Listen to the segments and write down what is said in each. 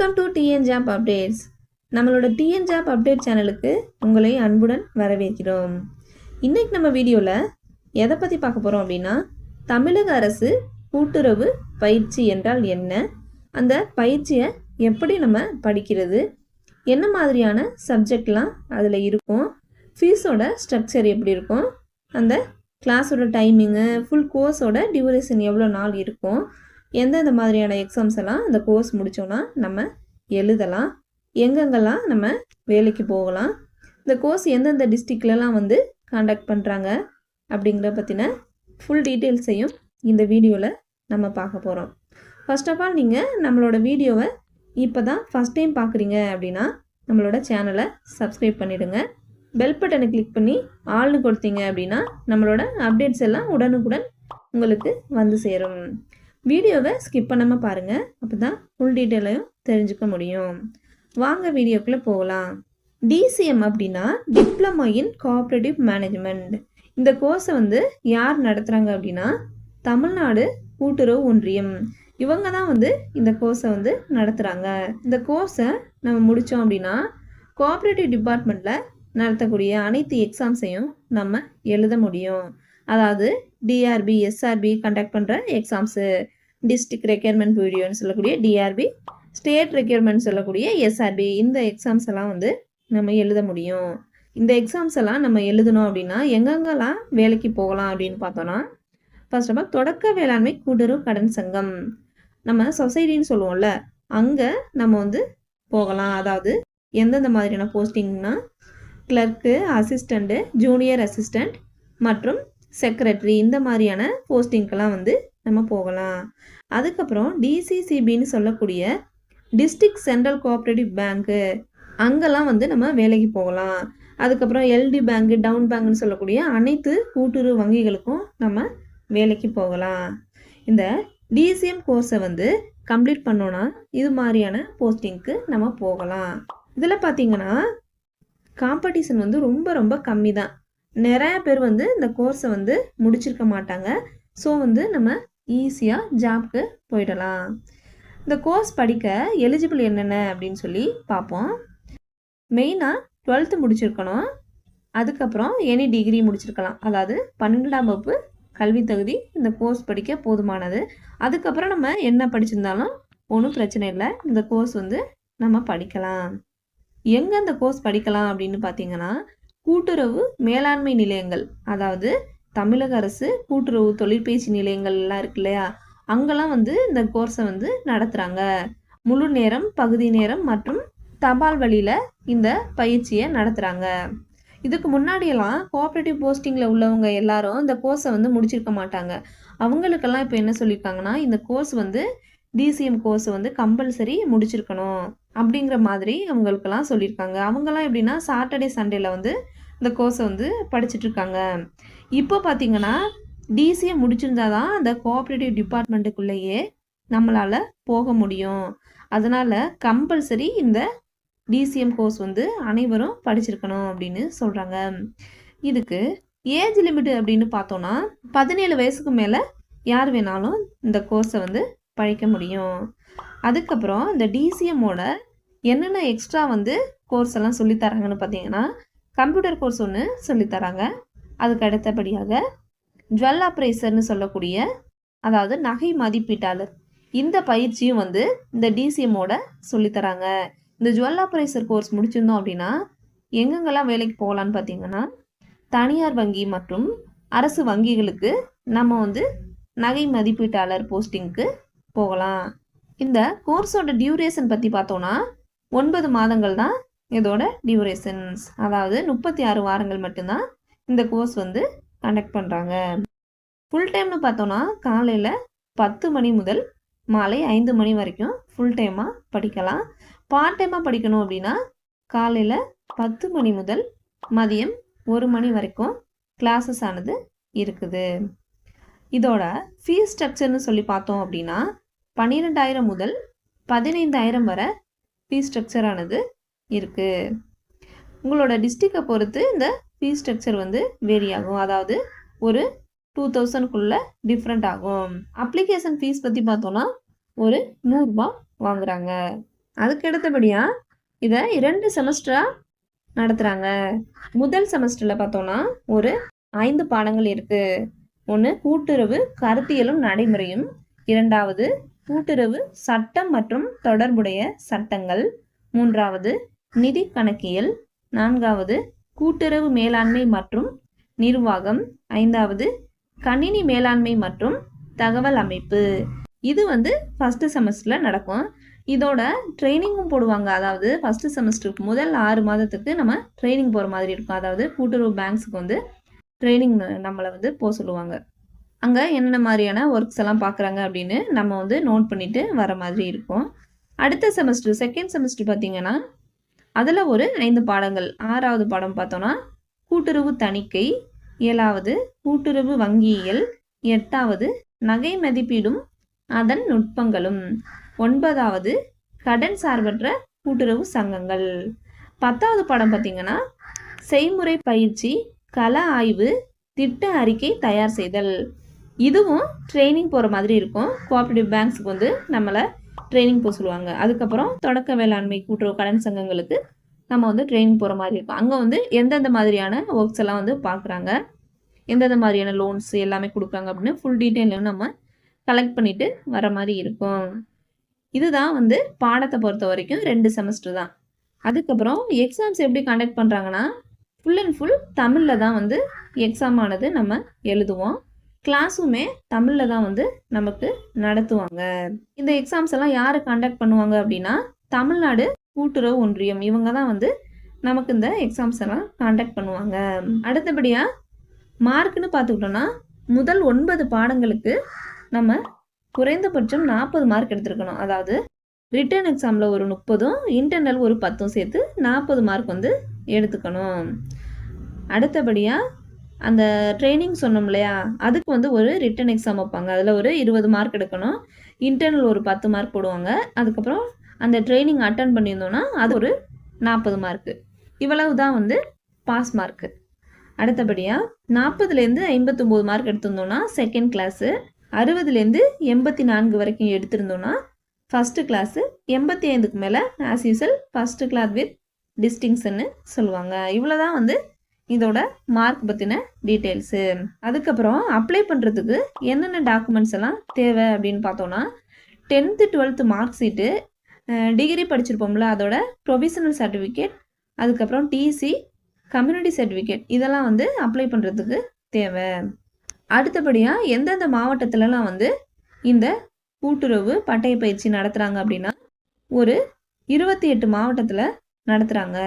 Welcome to TN job updates நம்மளோட TN job update சேனலுக்கு உங்களை அன்புடன் வரவேற்கிறோம். இன்னைக்கு நம்ம வீடியோவில் எதை பற்றி பார்க்க போகிறோம் அப்படின்னா தமிழக அரசு கூட்டுறவு பயிற்சி என்றால் என்ன? அந்த பயிற்சியை எப்படி நம்ம படிக்கிறது? என்ன மாதிரியான சப்ஜெக்ட்லாம் அதில் இருக்கும்? ஃபீஸோட ஸ்ட்ரக்சர் எப்படி இருக்கும்? அந்த கிளாஸோட டைமிங்கு ஃபுல் கோர்ஸோட டியூரேஷன் எவ்வளோ நாள் இருக்கும்? எந்தெந்த மாதிரியான எக்ஸாம்ஸ் எல்லாம் அந்த கோர்ஸ் முடித்தோன்னா நம்ம எழுதலாம். எங்கெங்கெல்லாம் நம்ம வேலைக்கு போகலாம். இந்த கோர்ஸ் எந்தெந்த டிஸ்ட்ரிக்ட்லலாம் வந்து காண்டாக்ட் பண்ணுறாங்க அப்படிங்கிற பற்றின ஃபுல் டீட்டெயில்ஸையும் இந்த வீடியோவில் நம்ம பார்க்க போகிறோம் ஃபர்ஸ்ட் ஆஃப் ஆல் நீங்கள் நம்மளோட வீடியோவை இப்போ தான் ஃபஸ்ட் டைம் பார்க்குறீங்க அப்படின்னா நம்மளோட சேனலை சப்ஸ்கிரைப் பண்ணிவிடுங்க பெல் பட்டனை கிளிக் பண்ணி ஆள்னு கொடுத்தீங்க அப்படின்னா நம்மளோட அப்டேட்ஸ் எல்லாம் உடனுக்குடன் உங்களுக்கு வந்து சேரும். வீடியோவை ஸ்கிப் பண்ணாமல் பாருங்கள் அப்போ தான் ஃபுல் டீட்டெயிலையும் தெரிஞ்சுக்க முடியும். வாங்க வீடியோக்குள்ளே போகலாம். டிசிஎம் அப்படின்னா டிப்ளமோ இன் கோஆப்ரேட்டிவ் மேனேஜ்மெண்ட் இந்த கோர்ஸை வந்து யார் நடத்துகிறாங்க அப்படின்னா தமிழ்நாடு கூட்டுறவு ஒன்றியம். இவங்க தான் வந்து இந்த கோர்ஸை வந்து நடத்துகிறாங்க இந்த கோர்ஸை நம்ம முடித்தோம் அப்படின்னா கோஆப்ரேட்டிவ் டிபார்ட்மெண்ட்டில் நடத்தக்கூடிய அனைத்து எக்ஸாம்ஸையும் நம்ம எழுத முடியும். அதாவது டிஆர்பி எஸ்ஆர்பி கண்டக்ட் பண்ணுற எக்ஸாம்ஸு டிஸ்ட்ரிக்ட் ரெக்யர்மெண்ட் வீடியோன்னு சொல்லக்கூடிய டிஆர்பி ஸ்டேட் ரெக்யர்மெண்ட் சொல்லக்கூடிய எஸ்ஆர்பி இந்த எக்ஸாம்ஸ் எல்லாம் வந்து நம்ம எழுத முடியும். இந்த எக்ஸாம்ஸ் எல்லாம் நம்ம எழுதணும் அப்படின்னா எங்கெங்கெல்லாம் வேலைக்கு போகலாம் அப்படின்னு பார்த்தோன்னா ஃபர்ஸ்ட் ஆஃப் ஆல் தொடக்க வேளாண்மை கூட்டுறவு கடன் சங்கம். நம்ம சொசைட்டின்னு சொல்லுவோம்ல அங்கே நம்ம வந்து போகலாம். அதாவது எந்தெந்த மாதிரியான போஸ்டிங்னா கிளர்க்கு அசிஸ்டண்ட்டு ஜூனியர் அசிஸ்டண்ட் மற்றும் செக்ரட்டரி இந்த மாதிரியான போஸ்டிங்க்கெல்லாம் வந்து நம்ம போகலாம். அதுக்கப்புறம் டிசிசிபின்னு சொல்லக்கூடிய டிஸ்ட்ரிக்ட் சென்ட்ரல் கோஆப்ரேட்டிவ் பேங்க்கு அங்கெல்லாம் வந்து நம்ம வேலைக்கு போகலாம். அதுக்கப்புறம் எல்டி பேங்க்கு டவுன் பேங்க்னு சொல்லக்கூடிய அனைத்து கூட்டுறவு வங்கிகளுக்கும் நம்ம வேலைக்கு போகலாம். இந்த டிசிஎம் கோர்ஸை வந்து கம்ப்ளீட் பண்ணோன்னா இது மாதிரியான போஸ்டிங்க்கு நம்ம போகலாம். இதில் பார்த்தீங்கன்னா காம்படிஷன் வந்து ரொம்ப ரொம்ப கம்மி தான் நிறைய பேர் வந்து இந்த கோர்ஸை வந்து முடிச்சிருக்க மாட்டாங்க. ஸோ வந்து நம்ம ஈஸியாக ஜாப்க்கு போயிடலாம். இந்த கோர்ஸ் படிக்க எலிஜிபிள் என்னென்ன அப்படின்னு சொல்லி பார்ப்போம். மெயினாக டுவெல்த்து முடிச்சிருக்கணும். அதுக்கப்புறம் எனி டிகிரி முடிச்சிருக்கலாம். அதாவது பன்னெண்டாம் வகுப்பு கல்வி தகுதி இந்த கோர்ஸ் படிக்க போதுமானது. அதுக்கப்புறம் நம்ம என்ன படிச்சிருந்தாலும் ஒன்றும் பிரச்சனை இல்லை. இந்த கோர்ஸ் வந்து நம்ம படிக்கலாம். எங்கே அந்த கோர்ஸ் படிக்கலாம் அப்படின்னு பார்த்தீங்கன்னா கூட்டுறவு மேலாண்மை நிலையங்கள் அதாவது தமிழக அரசு கூட்டுறவு தொழிற்பயிற்சி நிலையங்கள் எல்லாம் இருக்கு இல்லையா? அங்கெல்லாம் வந்து இந்த கோர்ஸை வந்து நடத்துகிறாங்க முழு நேரம் பகுதி நேரம் மற்றும் தபால் வழியில் இந்த பயிற்சியை நடத்துகிறாங்க இதுக்கு முன்னாடியெல்லாம் கோஆப்ரேட்டிவ் போஸ்டிங்கில் உள்ளவங்க எல்லாரும் இந்த கோர்ஸை வந்து முடிச்சிருக்க மாட்டாங்க. அவங்களுக்கெல்லாம் இப்போ என்ன சொல்லியிருக்காங்கன்னா இந்த கோர்ஸ் வந்து டிசிஎம் கோர்ஸ் வந்து கம்பல்சரி முடிச்சிருக்கணும் அப்படிங்கிற மாதிரி அவங்களுக்கெல்லாம் சொல்லியிருக்காங்க அவங்கெல்லாம் எப்படின்னா சாட்டர்டே சண்டேல வந்து இந்த கோர்ஸை வந்து படிச்சுட்ருக்காங்க இப்போ பார்த்தீங்கன்னா டிசிஎம் முடிச்சிருந்தா தான் அந்த கோஆப்ரேட்டிவ் டிபார்ட்மெண்ட்டுக்குள்ளேயே நம்மளால் போக முடியும். அதனால் கம்பல்சரி இந்த டிசிஎம் கோர்ஸ் வந்து அனைவரும் படிச்சிருக்கணும் அப்படின்னு சொல்கிறாங்க இதுக்கு ஏஜ் லிமிட் அப்படின்னு பார்த்தோன்னா பதினேழு வயசுக்கு மேலே யார் வேணாலும் இந்த கோர்ஸை வந்து படிக்க முடியும். அதுக்கப்புறம் இந்த டிசிஎம்மோட என்னென்ன எக்ஸ்ட்ரா வந்து கோர்ஸ் எல்லாம் சொல்லித்தராங்கன்னு பார்த்தீங்கன்னா கம்ப்யூட்டர் கோர்ஸ் ஒன்று சொல்லித்தராங்க. அதுக்கு அடுத்தபடியாக ஜுவல் அப்ரைசர்னு சொல்லக்கூடிய அதாவது நகை மதிப்பீட்டாளர். இந்த பயிற்சியும் வந்து இந்த டிசிஎம்மோட சொல்லித்தராங்க. இந்த ஜுவல் அப்ரைசர் கோர்ஸ் முடிச்சிருந்தோம் அப்படின்னா எங்கெங்கெல்லாம் வேலைக்கு போகலான்னு பார்த்தீங்கன்னா தனியார் வங்கி மற்றும் அரசு வங்கிகளுக்கு நம்ம வந்து நகை மதிப்பீட்டாளர் போஸ்டிங்க்கு போகலாம். இந்த கோர்ஸோட டியூரேஷன் பற்றி பார்த்தோன்னா ஒன்பது மாதங்கள் தான் இதோட டியூரேஷன்ஸ் அதாவது முப்பத்தி ஆறு வாரங்கள் மட்டும்தான் இந்த கோர்ஸ் வந்து கண்டக்ட் பண்ணுறாங்க ஃபுல் டைம்னு பார்த்தோன்னா காலையில் பத்து மணி முதல் மாலை ஐந்து மணி வரைக்கும் ஃபுல் டைமாக படிக்கலாம். பார்ட் டைமாக படிக்கணும் அப்படின்னா காலையில் பத்து மணி முதல் மதியம் ஒரு மணி வரைக்கும் கிளாஸஸ் ஆனது இருக்குது. இதோட ஃபீஸ் ஸ்ட்ரக்சர்னு சொல்லி பார்த்தோம் அப்படின்னா பன்னிரெண்டாயிரம் முதல் பதினைந்தாயிரம் வரை ஃபீஸ் ஸ்ட்ரக்சரானது இருக்குது உங்களோட டிஸ்ட்ரிக்டை பொறுத்து இந்த ஃபீஸ் ஸ்ட்ரக்சர் வந்து வேரி ஆகும். அதாவது ஒரு டூ தௌசண்ட்குள்ளே டிஃப்ரெண்ட் ஆகும். அப்ளிகேஷன் ஃபீஸ் பற்றி பார்த்தோன்னா ஒரு நூறுரூபா வாங்குகிறாங்க அதுக்கு அடுத்தபடியாக இதை இரண்டு செமஸ்டராக நடத்துகிறாங்க முதல் செமஸ்டரில் பார்த்தோன்னா ஒரு ஐந்து பாடங்கள் இருக்குது ஒன்று கூட்டுறவு கருத்தியலும் நடைமுறையும். இரண்டாவது கூட்டுறவு சட்டம் மற்றும் தொடர்புடைய சட்டங்கள். மூன்றாவது நிதி கணக்கியல் நான்காவது கூட்டுறவு மேலாண்மை மற்றும் நிர்வாகம் ஐந்தாவது கணினி மேலாண்மை மற்றும் தகவல் அமைப்பு. இது வந்து ஃபஸ்ட்டு செமஸ்டரில் நடக்கும். இதோட ட்ரைனிங்கும் போடுவாங்க. அதாவது ஃபஸ்ட்டு செமஸ்டருக்கு முதல் ஆறு மாதத்துக்கு நம்ம ட்ரைனிங் போகிற மாதிரி இருக்கும். அதாவது கூட்டுறவு பேங்க்ஸுக்கு வந்து ட்ரைனிங் நம்மளை வந்து போக சொல்லுவாங்க. அங்கே என்னென்ன மாதிரியான ஒர்க்ஸ் எல்லாம் பார்க்குறாங்க அப்படின்னு நம்ம வந்து நோட் பண்ணிவிட்டு வர மாதிரி இருக்கும். அடுத்த செமஸ்டர் செகண்ட் செமஸ்டர் பார்த்திங்கன்னா அதில் ஒரு ஐந்து பாடங்கள். ஆறாவது பாடம் பார்த்தோன்னா கூட்டுறவு தணிக்கை. ஏழாவது கூட்டுறவு வங்கியியல். எட்டாவது நகை மதிப்பீடும் அதன் நுட்பங்களும். ஒன்பதாவது கடன் சார்பற்ற கூட்டுறவு சங்கங்கள். பத்தாவது பாடம் பார்த்தீங்கன்னா செய்முறை பயிற்சி கல ஆய்வு திட்ட அறிக்கை தயார் செய்தல். இதுவும் ட்ரைனிங் போகிற மாதிரி இருக்கும். கோஆப்ரேட்டிவ் பேங்க்ஸுக்கு வந்து நம்மளை ட்ரைனிங் போக சொல்லுவாங்க. அதுக்கப்புறம் தொடக்க வேளாண்மை கூட்டுறவு கடன் சங்கங்களுக்கு நம்ம வந்து ட்ரைனிங் போகிற மாதிரி இருக்கும். அங்கே வந்து எந்தெந்த மாதிரியான ஒர்க்ஸ் எல்லாம் வந்து பார்க்குறாங்க எந்தெந்த மாதிரியான லோன்ஸ் எல்லாமே கொடுக்குறாங்க அப்படின்னு ஃபுல் டீட்டெயிலும் நம்ம கலெக்ட் பண்ணிவிட்டு வர மாதிரி இருக்கும். இதுதான் வந்து பாடத்தை பொறுத்த வரைக்கும் ரெண்டு செமஸ்டர் தான். அதுக்கப்புறம் எக்ஸாம்ஸ் எப்படி கண்டக்ட் பண்ணுறாங்கன்னா ஃபுல் அண்ட் ஃபுல் தமிழில் தான் வந்து எக்ஸாம் ஆனது நம்ம எழுதுவோம். கிளாஸுமே தமிழில் தான் வந்து நமக்கு நடத்துவாங்க. இந்த எக்ஸாம்ஸ் எல்லாம் யார் கண்டக்ட் பண்ணுவாங்க அப்படின்னா தமிழ்நாடு கூட்டுறவு ஒன்றியம். இவங்க தான் வந்து நமக்கு இந்த எக்ஸாம்ஸ் எல்லாம் காண்டக்ட் பண்ணுவாங்க. அடுத்தபடியாக மார்க்குன்னு பார்த்துக்கிட்டோன்னா முதல் ஒன்பது பாடங்களுக்கு நம்ம குறைந்தபட்சம் நாற்பது மார்க் எடுத்துருக்கணும். அதாவது ரிட்டர்ன் எக்ஸாமில் ஒரு முப்பதும் இன்டர்னல் ஒரு பத்தும் சேர்த்து நாற்பது மார்க் வந்து எடுத்துக்கணும். அடுத்தபடியாக அந்த ட்ரைனிங் சொன்னோம் இல்லையா? அதுக்கு வந்து ஒரு ரிட்டன் எக்ஸாம் வைப்பாங்க. அதில் ஒரு இருபது மார்க் எடுக்கணும். இன்டர்னல் ஒரு பத்து மார்க் போடுவாங்க. அதுக்கப்புறம் அந்த ட்ரைனிங் அட்டன் பண்ணியிருந்தோன்னா அது ஒரு நாற்பது மார்க்கு இவ்வளவு தான் வந்து பாஸ் மார்க்கு அடுத்தபடியாக நாற்பதுலேருந்து ஐம்பத்தொம்போது மார்க் எடுத்திருந்தோன்னா செகண்ட் கிளாஸு அறுபதுலேருந்து எண்பத்தி நான்கு வரைக்கும் எடுத்திருந்தோன்னா ஃபஸ்ட்டு கிளாஸு எண்பத்தி ஐந்துக்கு மேலே as usual first class with டிஸ்டிங்ஷன்னு சொல்லுவாங்க. இவ்வளோ தான் வந்து இதோட மார்க் பற்றின டீட்டெயில்ஸு அதுக்கப்புறம் அப்ளை பண்ணுறதுக்கு என்னென்ன டாக்குமெண்ட்ஸ் எல்லாம் தேவை அப்படின்னு பார்த்தோன்னா tenth twelfth mark sheet degree படிச்சிருப்போம்ல அதோட ப்ரொவிஷனல் சர்டிஃபிகேட் அதுக்கப்புறம் டிசி கம்யூனிட்டி சர்டிஃபிகேட் இதெல்லாம் வந்து அப்ளை பண்ணுறதுக்கு தேவை. அடுத்தபடியாக எந்தெந்த மாவட்டத்திலலாம் வந்து இந்த கூட்டுறவு பட்டய பயிற்சி நடத்துகிறாங்க அப்படின்னா ஒரு இருபத்தி எட்டு மாவட்டத்தில் நடத்துகிறாங்க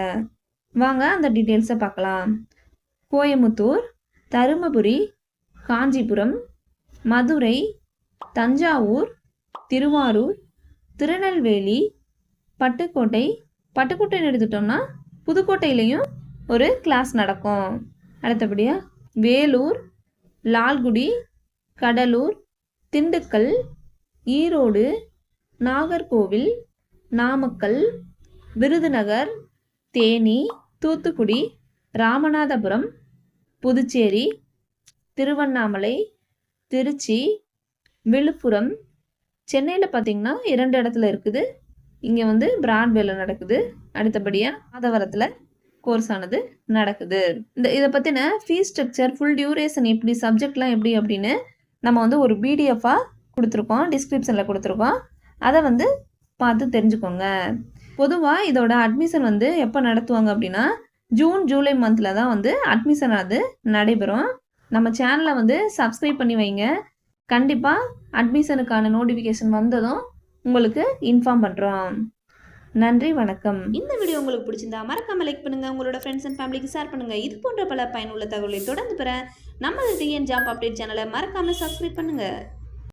வாங்க அந்த டீட்டெயில்ஸை பார்க்கலாம். கோயமுத்தூர் தருமபுரி காஞ்சிபுரம் மதுரை தஞ்சாவூர் திருவாரூர் திருநெல்வேலி பட்டுக்கோட்டை. பட்டுக்கோட்டைன்னு எடுத்துட்டோம்னா புதுக்கோட்டையிலையும் ஒரு கிளாஸ் நடக்கும். அடுத்தபடியாக வேலூர் லால்குடி கடலூர் திண்டுக்கல் ஈரோடு நாகர்கோவில் நாமக்கல் விருதுநகர் தேனி தூத்துக்குடி ராமநாதபுரம் புதுச்சேரி திருவண்ணாமலை திருச்சி விழுப்புரம். சென்னையில் பார்த்தீங்கன்னா இரண்டு இடத்துல இருக்குது. இங்கே வந்து பிராட்வேல நடக்குது. அடுத்தபடியாக மாதவரத்தில் கோர்ஸ் ஆனது நடக்குது. இந்த இதை பற்றின ஃபீஸ் ஸ்ட்ரக்சர் ஃபுல் டியூரேஷன் எப்படி சப்ஜெக்ட்லாம் எப்படி அப்படின்னு நம்ம வந்து ஒரு பிடிஎஃபாக கொடுத்துருக்கோம். டிஸ்கிரிப்ஷனில் கொடுத்துருக்கோம். அதை வந்து பார்த்து தெரிஞ்சுக்கோங்க. பொதுவாக இதோட அட்மிஷன் வந்து எப்போ நடத்துவாங்க அப்படின்னா ஜூன் ஜூலை மந்தில் தான் வந்து அட்மிஷன் அது நடைபெறும். நம்ம சேனலை வந்து சப்ஸ்கிரைப் பண்ணி வைங்க. கண்டிப்பாக அட்மிஷனுக்கான நோட்டிஃபிகேஷன் வந்ததும் உங்களுக்கு இன்ஃபார்ம் பண்ணுறோம் நன்றி வணக்கம். இந்த வீடியோ உங்களுக்கு பிடிச்சிருந்தா மறக்காம லைக் பண்ணுங்க. உங்களோட ஃப்ரெண்ட்ஸ் அண்ட் ஃபேமிலிக்கு ஷேர் பண்ணுங்க. இது போன்ற பல பயனுள்ள தகவலை தொடர்ந்து பெற நம்ம டிஎன் ஜாப் அப்டேட் சேனலை மறக்காம சப்ஸ்கிரைப் பண்ணுங்க.